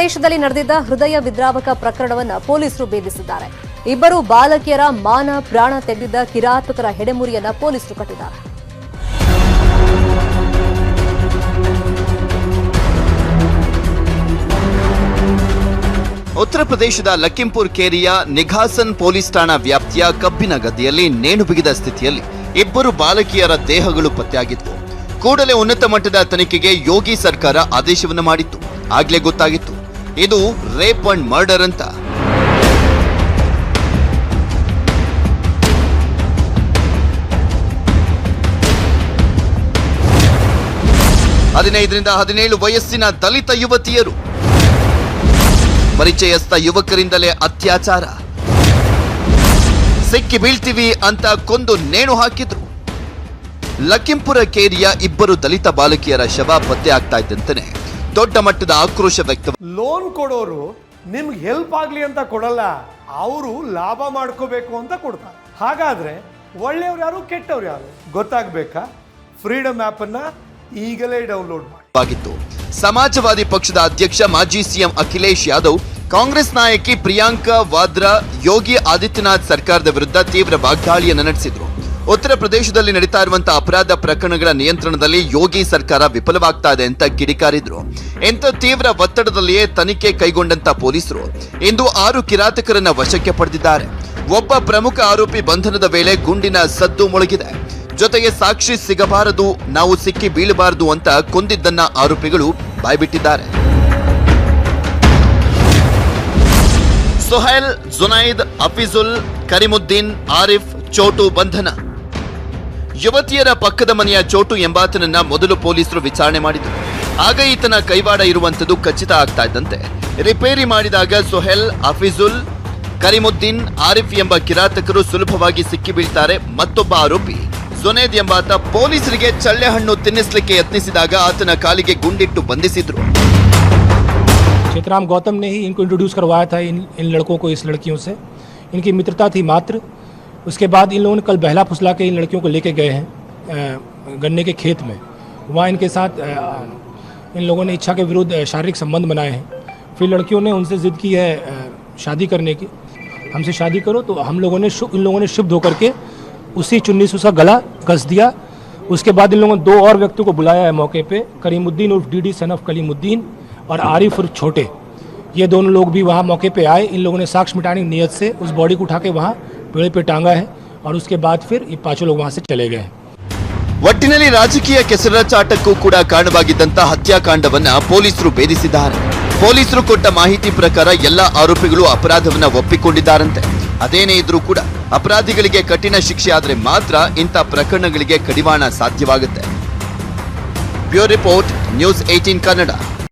ಪ್ರದೇಶದಲ್ಲಿ ನಡೆದಿದ್ದ ಹೃದಯ ವಿದ್ರಾವಕ ಪ್ರಕರಣವನ್ನು ಪೊಲೀಸರು ಭೇದಿಸಿದ್ದಾರೆ. ಇಬ್ಬರು ಬಾಲಕಿಯರ ಮಾನ ಪ್ರಾಣ ತೆಗೆದಿದ್ದ ಕಿರಾತಕರ ಹೆಡೆಮುರಿಯನ್ನ ಪೊಲೀಸರು ಕಟ್ಟಿದ್ದಾರೆ. ಉತ್ತರ ಪ್ರದೇಶದ ಲಖಿಂಪುರ್ ಕೇರಿಯ ನಿಘಾಸನ್ ಪೊಲೀಸ್ ಠಾಣಾ ವ್ಯಾಪ್ತಿಯ ಕಬ್ಬಿನ ಗದ್ದೆಯಲ್ಲಿ ನೇಣು ಬಿಗಿದ ಸ್ಥಿತಿಯಲ್ಲಿ ಇಬ್ಬರು ಬಾಲಕಿಯರ ದೇಹಗಳು ಪತ್ತೆಯಾಗಿತ್ತು. ಕೂಡಲೇ ಉನ್ನತ ಮಟ್ಟದ ತನಿಖೆಗೆ ಯೋಗಿ ಸರ್ಕಾರ ಆದೇಶವನ್ನು ಮಾಡಿತ್ತು. ಆಗ್ಲೇ ಗೊತ್ತಾಗಿತ್ತು. ಇದು ರೇಪ್ ಅಂಡ್ ಮರ್ಡರ್ ಅಂತ. ಹದಿನೈದರಿಂದ ಹದಿನೇಳು ವಯಸ್ಸಿನ ದಲಿತ ಯುವತಿಯರು. ಪರಿಚಯಸ್ಥ ಯುವಕರಿಂದಲೇ ಅತ್ಯಾಚಾರ. ಸಿಕ್ಕಿ ಬೀಳ್ತೀವಿ ಅಂತ ಕೊಂದು ನೇಣು ಹಾಕಿದ್ರು. ಲಖಿಂಪುರ ಕೇರಿಯ ಇಬ್ಬರು ದಲಿತ ಬಾಲಕಿಯರ ಶವ ಪತ್ತೆ ಆಗ್ತಾ ಇದ್ದಂತೆಯೇ ದೊಡ್ಡ ಮಟ್ಟದ ಆಕ್ರೋಶ ವ್ಯಕ್ತ ಲೋನ್ ಕೊಡೋರು ನಿಮ್ಗೆ ಹೆಲ್ಪ್ ಆಗ್ಲಿ ಅಂತ ಕೊಡಲ್ಲ ಅವರು ಲಾಭ ಮಾಡ್ಕೋಬೇಕು ಅಂತ ಕೊಡ್ತಾರೆ. ಹಾಗಾದ್ರೆ ಒಳ್ಳೆಯವ್ರು ಯಾರು ಕೆಟ್ಟವ್ರು ಯಾರು? ಗೊತ್ತಾಗ್ಬೇಕಾ? ಫ್ರೀಡಮ್ ಅನ್ನ ಈಗಲೇ ಡೌನ್ಲೋಡ್ ಮಾಡಿ. ಸಮಾಜವಾದಿ ಪಕ್ಷದ ಅಧ್ಯಕ್ಷ ಮಾಜಿ ಸಿಎಂ ಅಖಿಲೇಶ್ ಯಾದವ್ ಕಾಂಗ್ರೆಸ್ ನಾಯಕಿ ಪ್ರಿಯಾಂಕಾ ವಾದ್ರಾ ಯೋಗಿ ಆದಿತ್ಯನಾಥ್ ಸರ್ಕಾರದ ವಿರುದ್ಧ ತೀವ್ರ ವಾಗ್ದಾಳಿಯನ್ನು ನಡೆಸಿದ್ರು. ಉತ್ತರ ಪ್ರದೇಶದಲ್ಲಿ ನಡೀತಾ ಇರುವಂತಹ ಅಪರಾಧ ಪ್ರಕರಣಗಳ ನಿಯಂತ್ರಣದಲ್ಲಿ ಯೋಗಿ ಸರ್ಕಾರ ವಿಫಲವಾಗ್ತಾ ಇದೆ ಅಂತ ಕಿಡಿಕಾರಿದ್ರು. ಇಂಥ ತೀವ್ರ ಒತ್ತಡದಲ್ಲಿಯೇ ತನಿಖೆ ಕೈಗೊಂಡಂತ ಪೊಲೀಸರು ಇಂದು ಆರು ಕಿರಾತಕರನ್ನ ವಶಕ್ಕೆ ಪಡೆದಿದ್ದಾರೆ. ಒಬ್ಬ ಪ್ರಮುಖ ಆರೋಪಿ ಬಂಧನದ ವೇಳೆ ಗುಂಡಿನ ಸದ್ದು ಮೊಳಗಿದೆ. ಜೊತೆಗೆ ಸಾಕ್ಷಿ ಸಿಗಬಾರದು, ನಾವು ಸಿಕ್ಕಿ ಬೀಳಬಾರದು ಅಂತ ಕೊಂದಿದ್ದನ್ನ ಆರೋಪಿಗಳು ಬಾಯ್ಬಿಟ್ಟಿದ್ದಾರೆ. ಸೊಹೈಲ್ ಜುನೈದ್, ಅಫಿಜುಲ್ ಕರಿಮುದ್ದೀನ್, ಆರಿಫ್, ಚೋಟು ಬಂಧನ. ಯುವತಿಯರ ಪಕ್ಕದ ಮನೆಯ ಚೋಟು ಎಂಬಾತನನ್ನ ಮೊದಲು ಪೊಲೀಸರು ವಿಚಾರಣೆ ಮಾಡಿದರು ಆಗ ಈತನ ಕೈವಾಡ ಇರುವಂತದ್ದು ಖಚಿತ ಆಗ್ತಾ ಇದ್ದಂತೆ ರಿಪೇರಿ ಮಾಡಿದಾಗ ಸುಹೆಲ್ ಹಫೀಜುಲ್ ಕರಿಮುದ್ದೀನ್ ಆರಿಫ್ ಎಂಬ ಕಿರಾತಕರು ಸುಲಭವಾಗಿ ಸಿಕ್ಕಿ ಬೀಳ್ತಾರೆ ಮತ್ತೊಬ್ಬ ಆರೋಪಿ ಜುನೇದ್ ಎಂಬಾತ ಪೊಲೀಸರಿಗೆ ಚಳ್ಳೆಹಣ್ಣು ತಿನ್ನಿಸ್ಲಿಕ್ಕೆ ಯತ್ನಿಸಿದಾಗ ಆತನ ಕಾಲಿಗೆ ಗುಂಡಿಟ್ಟು ಬಂಧಿಸಿದ್ರು क्षेतराम गौतम ने ही इनको इंट्रोड्यूस करवाया था इन इन लड़कों को इस लड़कियों से इनकी मित्रता थी मात्र उसके बाद इन लोगों ने कल बहला फुसला के इन लड़कियों को लेके गए हैं गन्ने के खेत में। वहाँ इनके साथ इन लोगों ने इच्छा के विरुद्ध शारीरिक संबंध बनाए हैं। फिर लड़कियों ने उनसे ज़िद की है शादी करने की। हमसे शादी करो तो हम लोगों ने इन लोगों ने शुभ होकर के उसी चुन्नी से उसका गला कस दिया। उसके बाद इन लोगों ने दो और व्यक्तियों को बुलाया है मौके पे, Karimuddin उर्फ़ D D son of Kalimuddin और आरिफ उर्फ़ छोटे। ये दोनों लोग भी वहाँ मौके पे आए। इन लोगों ने साक्ष्य मिटाने की नीयत से उस बॉडी को उठा के वहाँ पेड़ पे टांगा है और उसके बाद फिर ये पांचों लोग वहाँ से चले गए हैं ಒಟ್ಟಿನಲ್ಲಿ ರಾಜಕೀಯ ಕೆಸರಾಚಾಟಕ್ಕೂ ಕೂಡ ಕಾರಣವಾಗಿದ್ದಂತ ಹತ್ಯಾಕಾಂಡವನ್ನ ಪೊಲೀಸರು ಭೇದಿಸಿದ್ದಾರೆ ಪೊಲೀಸರು ಕೊಟ್ಟ ಮಾಹಿತಿ ಪ್ರಕಾರ ಎಲ್ಲ ಆರೋಪಿಗಳು ಅಪರಾಧವನ್ನ ಒಪ್ಪಿಕೊಂಡಿದ್ದಾರಂತೆ ಅದೇನೇ ಇದ್ರೂ ಕೂಡ ಅಪರಾಧಿಗಳಿಗೆ ಕಠಿಣ ಶಿಕ್ಷೆ ಆದ್ರೆ ಮಾತ್ರ ಇಂಥ ಪ್ರಕರಣಗಳಿಗೆ ಕಡಿವಾಣ ಸಾಧ್ಯವಾಗುತ್ತೆ bureau report news eighteen Kannada